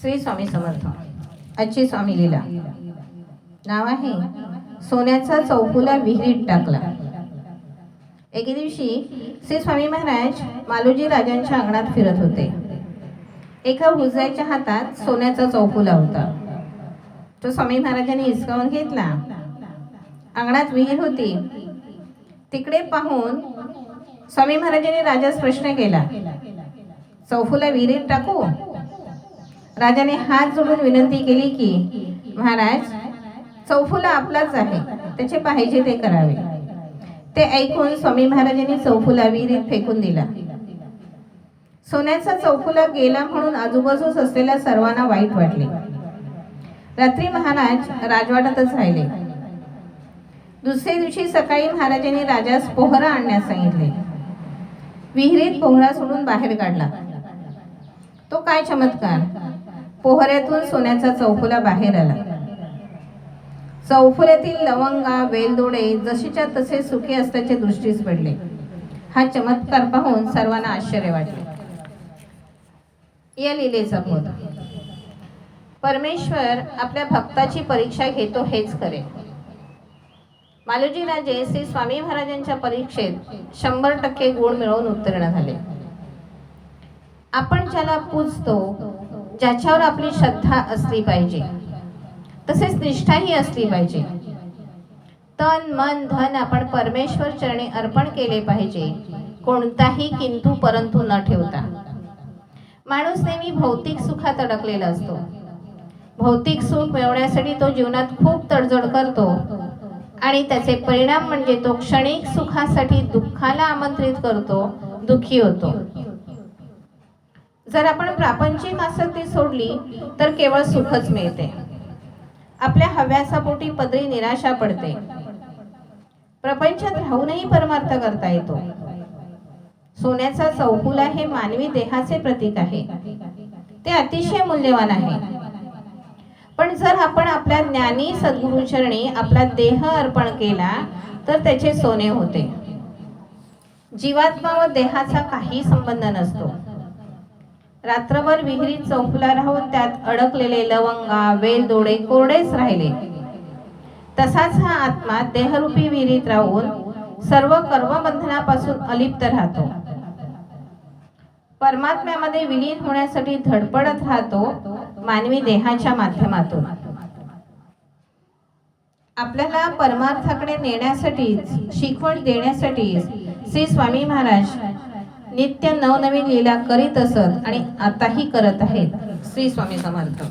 श्री स्वामी समर्थ. आजची स्वामी लीला. नाव आहे सोन्याचा चौफुला विहिरीत टाकला. एके दिवशी श्री स्वामी महाराज मालोजी राजांच्या अंगणात फिरत होते. एका हुजऱ्याच्या हातात सोन्याचा चौफुला होता. तो स्वामी महाराजांनी हिसकावून घेतला. अंगणात विहीर होती. तिकडे पाहून स्वामी महाराजांनी राजास प्रश्न केला चौफुला विहिरीत टाकू? राजाने हात जोडून विनंती केली की महाराज चौफुला आपलाच आहे. त्याचे पाहिजे ते करावे. ते ऐकून स्वामी महाराजांनी चौफुला विहिरीत फेकून दिला. सोन्याचा चौफुला गेला म्हणून आजूबाजूस असलेल्या सर्वांना वाईट वाटले. रात्री महाराज राजवाड्यातच राहिले. दुसऱ्या दिवशी सकाळी महाराजांनी राजास पोहरा आणण्यास सांगितले. विहिरीत पोहरा सोडून बाहेर काढला. तो काय चमत्कार? पोहऱ्यातून सोन्याचा चौफुला बाहेर आला. चौफुल्यातील लवंगा वेलदोडे जशीच्या तसे सुखी असल्याचे दृष्टीस पडले. हा चमत्कार पाहून सर्वांना आश्चर्य वाटले. या लिलेचा बोध. परमेश्वर आपल्या भक्ताची परीक्षा घेतो हेच खरे. मालोजी राजे श्री स्वामी महाराजांच्या परीक्षेत शंभर टक्के गुण मिळवून उत्तीर्ण झाले. आपण ज्याला पूजतो ज्याच्यावर आपली श्रद्धा असली पाहिजे. तसेच निष्ठाही असली पाहिजे. तन मन धन आपण परमेश्वर चरणी अर्पण केले पाहिजे. कोणताही किंतु परंतु न ठेवता. माणूस नेहमी भौतिक सुखात अडकलेला असतो. भौतिक सुख मिळवण्यासाठी तो जीवनात खूप तडजोड करतो. आणि त्याचे परिणाम म्हणजे तो क्षणिक सुखासाठी दुःखाला आमंत्रित करतो दुःखी होतो. जर आपण प्रापंचिक आसक्ती सोडली तर केवळ सुखच मिळते. आपल्या हव्यासापोटी पदरी निराशा पडते. प्रपंचात राहूनही परमार्थ करता येतो. सोन्याचा चौकुला हे मानवी देहाचे प्रतीक आहे. ते अतिशय मूल्यवान आहे. पण जर आपण आपल्या ज्ञानी सद्गुरुचरणी आपला देह अर्पण केला तर त्याचे सोने होते. जीवात्मा व देहाचा काही संबंध नसतो. रात्रभर विहिरीत चौफुला राहून त्यात अडकलेले लवंगा वेलदोडे कोरडेच राहिले. तसाच हा आत्मा देहरूपी विहिरीत राहून सर्व कर्मबंधनापासून अलिप्त राहतो. परमात्म्यामध्ये विलीन होण्यासाठी धडपडत राहतो मानवी देहाच्या माध्यमातून. आपल्याला परमार्थाकडे नेण्यासाठीच शिकवण देण्यासाठीच श्री स्वामी महाराज नित्य नवनवीन लीला करीत असत आणि आताही करत आहेत. श्री स्वामी समर्थ.